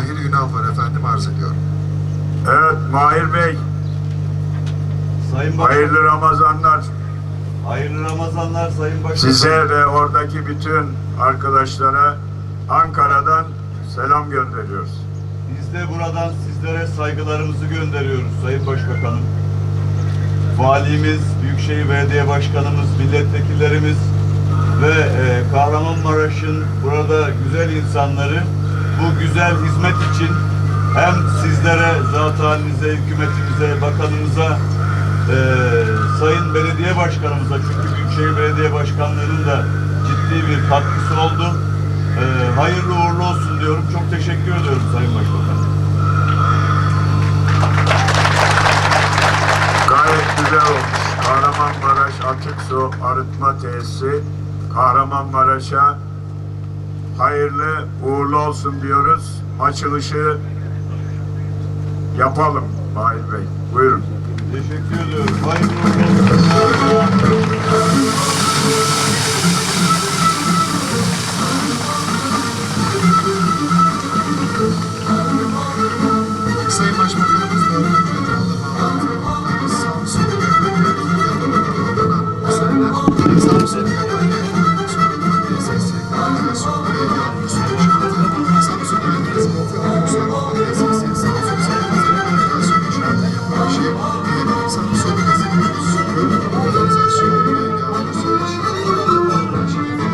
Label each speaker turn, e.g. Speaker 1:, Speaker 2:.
Speaker 1: teşekkürlerimi arz ediyorum.
Speaker 2: Evet Mahir Bey,
Speaker 3: Sayın Başkan,
Speaker 2: hayırlı Ramazanlar.
Speaker 3: hayırlı Ramazanlar Sayın Başkan.
Speaker 2: Size ve oradaki bütün arkadaşlara Ankara'dan selam gönderiyoruz.
Speaker 3: Biz de buradan sizlere saygılarımızı gönderiyoruz Sayın Başbakanım. Valimiz, Büyükşehir Belediye Başkanımız, milletvekillerimiz ve e, Kahramanmaraş'ın burada güzel insanları bu güzel hizmet için hem sizlere, zat halinize, hükümetimize, bakanımıza, e, Sayın Belediye Başkanımıza çünkü Büyükşehir Belediye Başkanlığı'nın da ciddi bir katkısı oldu. E, hayırlı uğurlu olsun diyorum. Çok teşekkür ediyorum Sayın Başbakan.
Speaker 2: Gayet güzel olmuş. Kahramanmaraş Atık Su Arıtma Tesisi Kahramanmaraş'a hayırlı uğurlu olsun diyoruz. Açılışı yapalım Mahir Bey. Buyurun.
Speaker 3: Teşekkür ediyorum. Hayırlı olsun.